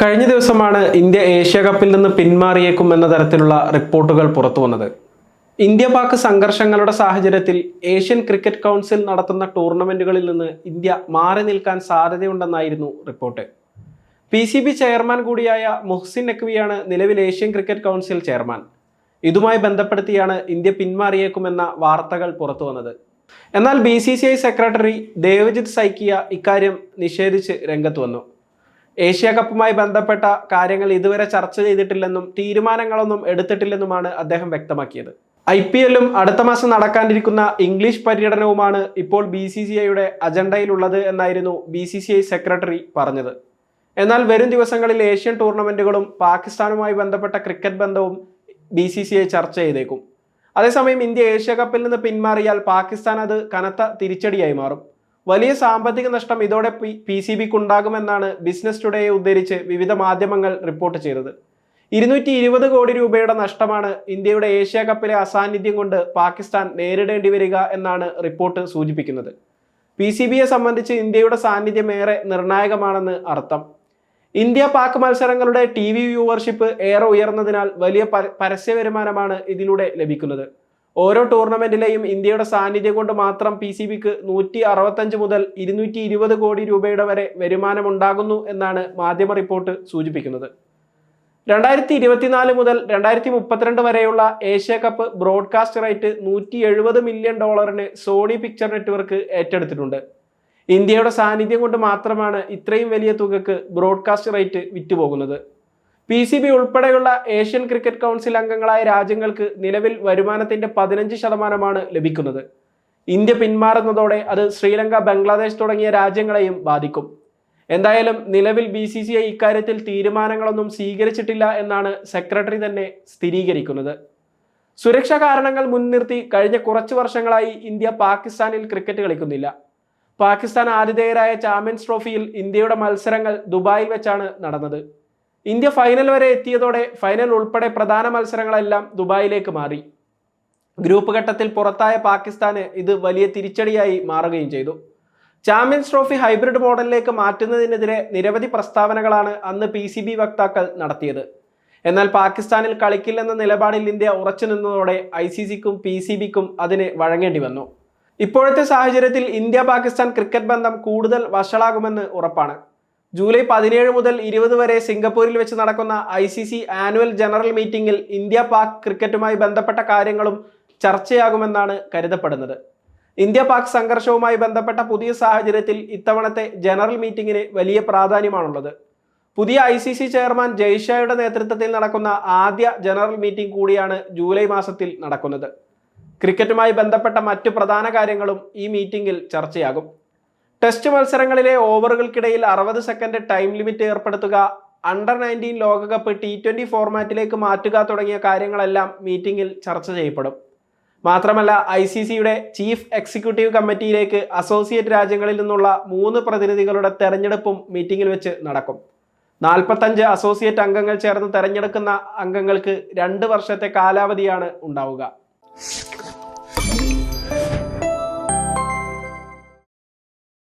കഴിഞ്ഞ ദിവസമാണ് India Asia കപ്പിൽ നിന്ന് പിന്മാറിയേക്കും എന്ന തരത്തിലുള്ള റിപ്പോർട്ടുകൾ പുറത്തു വന്നത്. ഇന്ത്യ പാക് സംഘർഷങ്ങളുടെ സാഹചര്യത്തിൽ ഏഷ്യൻ ക്രിക്കറ്റ് കൗൺസിൽ നടത്തുന്ന ടൂർണമെന്റുകളിൽ നിന്ന് ഇന്ത്യ മാറി നിൽക്കാൻ സാധ്യതയുണ്ടെന്നായിരുന്നു report. P C B chairman കൂടിയായ മുഹ്സിൻ നഖ്വിയാണ് നിലവിൽ ഏഷ്യൻ ക്രിക്കറ്റ് കൗൺസിൽ ചെയർമാൻ. ഇതുമായി ബന്ധപ്പെടുത്തിയാണ് ഇന്ത്യ പിന്മാറിയേക്കുമെന്ന വാർത്തകൾ പുറത്തു വന്നത്. എന്നാൽ B C C I secretary Devajit Saikia ഇക്കാര്യം നിഷേധിച്ച് രംഗത്ത് വന്നു. ഏഷ്യ കപ്പുമായി ബന്ധപ്പെട്ട കാര്യങ്ങൾ ഇതുവരെ ചർച്ച ചെയ്തിട്ടില്ലെന്നും തീരുമാനങ്ങളൊന്നും എടുത്തിട്ടില്ലെന്നുമാണ് അദ്ദേഹം വ്യക്തമാക്കിയത്. ഐ പി എല്ലും അടുത്ത മാസം നടക്കാനിരിക്കുന്ന ഇംഗ്ലീഷ് പര്യടനവുമാണ് ഇപ്പോൾ ബി സി സി ഐയുടെ അജണ്ടയിലുള്ളത് എന്നായിരുന്നു B C C I secretary പറഞ്ഞത്. എന്നാൽ വരും ദിവസങ്ങളിൽ ഏഷ്യൻ ടൂർണമെന്റുകളും പാകിസ്ഥാനുമായി ബന്ധപ്പെട്ട ക്രിക്കറ്റ് ബന്ധവും ബി സി സി ഐ ചർച്ച ചെയ്തേക്കും. അതേസമയം ഇന്ത്യ ഏഷ്യ കപ്പിൽ നിന്ന് പിന്മാറിയാൽ പാകിസ്ഥാൻ അത് കനത്ത തിരിച്ചടിയായി മാറും. വലിയ സാമ്പത്തിക നഷ്ടം ഇതോടെ പി സി ബിക്ക് ഉണ്ടാകുമെന്നാണ് ബിസിനസ് ടുഡേയെ ഉദ്ധരിച്ച് വിവിധ മാധ്യമങ്ങൾ റിപ്പോർട്ട് ചെയ്തത്. ഇരുന്നൂറ്റി ഇരുപത് കോടി രൂപയുടെ നഷ്ടമാണ് ഇന്ത്യയുടെ ഏഷ്യ കപ്പിലെ അസാന്നിധ്യം കൊണ്ട് പാകിസ്ഥാൻ നേരിടേണ്ടി വരിക എന്നാണ് റിപ്പോർട്ട് സൂചിപ്പിക്കുന്നത്. പി സി ബിയെ സംബന്ധിച്ച് ഇന്ത്യയുടെ സാന്നിധ്യം ഏറെ നിർണായകമാണെന്ന് അർത്ഥം. ഇന്ത്യ പാക് മത്സരങ്ങളുടെ ടി വി വ്യൂവർഷിപ്പ് ഏറെ ഉയർന്നതിനാൽ വലിയ പരസ്യ വരുമാനമാണ് ഇതിലൂടെ ലഭിക്കുന്നത്. ഓരോ ടൂർണമെന്റിലെയും ഇന്ത്യയുടെ സാന്നിധ്യം കൊണ്ട് മാത്രം പി സി ബിക്ക് നൂറ്റി അറുപത്തഞ്ച് മുതൽ ഇരുന്നൂറ്റി ഇരുപത് കോടി രൂപയുടെ വരെ വരുമാനമുണ്ടാകുന്നു എന്നാണ് മാധ്യമ റിപ്പോർട്ട് സൂചിപ്പിക്കുന്നത്. രണ്ടായിരത്തി ഇരുപത്തിനാല് മുതൽ രണ്ടായിരത്തി മുപ്പത്തിരണ്ട് വരെയുള്ള ഏഷ്യ കപ്പ് ബ്രോഡ്കാസ്റ്റ് റൈറ്റ് നൂറ്റി എഴുപത് മില്യൺ ഡോളറിന് സോണി പിക്ചർ നെറ്റ്വർക്ക് ഏറ്റെടുത്തിട്ടുണ്ട്. ഇന്ത്യയുടെ സാന്നിധ്യം കൊണ്ട് മാത്രമാണ് ഇത്രയും വലിയ തുകക്ക് ബ്രോഡ്കാസ്റ്റ് റൈറ്റ് വിറ്റുപോകുന്നത്. പി സി ബി ഉൾപ്പെടെയുള്ള ഏഷ്യൻ ക്രിക്കറ്റ് കൗൺസിൽ അംഗങ്ങളായ രാജ്യങ്ങൾക്ക് നിലവിൽ വരുമാനത്തിന്റെ പതിനഞ്ച് ശതമാനമാണ് ലഭിക്കുന്നത്. ഇന്ത്യ പിന്മാറുന്നതോടെ അത് ശ്രീലങ്ക ബംഗ്ലാദേശ് തുടങ്ങിയ രാജ്യങ്ങളെയും ബാധിക്കും. എന്തായാലും നിലവിൽ ബി സി സി ഐ ഇക്കാര്യത്തിൽ തീരുമാനങ്ങളൊന്നും സ്വീകരിച്ചിട്ടില്ല എന്നാണ് സെക്രട്ടറി തന്നെ സ്ഥിരീകരിക്കുന്നത്. സുരക്ഷാ കാരണങ്ങൾ മുൻനിർത്തി കഴിഞ്ഞ കുറച്ച് വർഷങ്ങളായി ഇന്ത്യ പാകിസ്ഥാനിൽ ക്രിക്കറ്റ് കളിക്കുന്നില്ല. പാകിസ്ഥാൻ ആതിഥേയരായ ചാമ്പ്യൻസ് ട്രോഫിയിൽ ഇന്ത്യയുടെ മത്സരങ്ങൾ ദുബായിൽ വെച്ചാണ് നടന്നത്. ഇന്ത്യ ഫൈനൽ വരെ എത്തിയതോടെ ഫൈനൽ ഉൾപ്പെടെ പ്രധാന മത്സരങ്ങളെല്ലാം ദുബായിലേക്ക് മാറി. ഗ്രൂപ്പ് ഘട്ടത്തിൽ പുറത്തായ പാകിസ്ഥാന് ഇത് വലിയ തിരിച്ചടിയായി മാറുകയും ചെയ്തു. ചാമ്പ്യൻസ് ട്രോഫി ഹൈബ്രിഡ് മോഡലിലേക്ക് മാറ്റുന്നതിനെതിരെ നിരവധി പ്രസ്താവനകളാണ് അന്ന് പി സി ബി വക്താക്കൾ നടത്തിയത്. എന്നാൽ പാകിസ്ഥാനിൽ കളിക്കില്ലെന്ന നിലപാടിൽ ഇന്ത്യ ഉറച്ചു നിന്നതോടെ ഐ സി സിക്കും പി സി ബിക്കും അതിന് വഴങ്ങേണ്ടി വന്നു. ഇപ്പോഴത്തെ സാഹചര്യത്തിൽ ഇന്ത്യ പാകിസ്ഥാൻ ക്രിക്കറ്റ് ബന്ധം കൂടുതൽ വഷളാകുമെന്ന് ഉറപ്പാണ്. ജൂലൈ പതിനേഴ് മുതൽ ഇരുപത് വരെ സിംഗപ്പൂരിൽ വെച്ച് നടക്കുന്ന I C C annual general മീറ്റിംഗിൽ ഇന്ത്യ പാക് ക്രിക്കറ്റുമായി ബന്ധപ്പെട്ട കാര്യങ്ങളും ചർച്ചയാകുമെന്നാണ് കരുതപ്പെടുന്നത്. ഇന്ത്യ പാക് സംഘർഷവുമായി ബന്ധപ്പെട്ട പുതിയ സാഹചര്യത്തിൽ ഇത്തവണത്തെ ജനറൽ മീറ്റിംഗിന് വലിയ പ്രാധാന്യമാണുള്ളത്. പുതിയ ഐ സി സി ചെയർമാൻ ജയ്ഷായുടെ നേതൃത്വത്തിൽ നടക്കുന്ന ആദ്യ ജനറൽ മീറ്റിംഗ് കൂടിയാണ് ജൂലൈ മാസത്തിൽ നടക്കുന്നത്. ക്രിക്കറ്റുമായി ബന്ധപ്പെട്ട മറ്റു പ്രധാന കാര്യങ്ങളും ഈ മീറ്റിംഗിൽ ചർച്ചയാകും. ടെസ്റ്റ് മത്സരങ്ങളിലെ ഓവറുകൾക്കിടയിൽ അറുപത് സെക്കൻഡ് ടൈം ലിമിറ്റ് ഏർപ്പെടുത്തുക അണ്ടർ നയന്റീൻ ലോകകപ്പ് ടി ട്വന്റി ഫോർമാറ്റിലേക്ക് മാറ്റുക തുടങ്ങിയ കാര്യങ്ങളെല്ലാം മീറ്റിംഗിൽ ചർച്ച ചെയ്യപ്പെടും. മാത്രമല്ല ഐ സി സിയുടെ ചീഫ് എക്സിക്യൂട്ടീവ് കമ്മിറ്റിയിലേക്ക് അസോസിയേറ്റ് രാജ്യങ്ങളിൽ നിന്നുള്ള മൂന്ന് പ്രതിനിധികളുടെ തെരഞ്ഞെടുപ്പും മീറ്റിംഗിൽ വെച്ച് നടക്കും. നാൽപ്പത്തഞ്ച് അസോസിയേറ്റ് അംഗങ്ങൾ ചേർന്ന് തെരഞ്ഞെടുക്കുന്ന അംഗങ്ങൾക്ക് രണ്ട് വർഷത്തെ കാലാവധിയാണ് ഉണ്ടാവുക.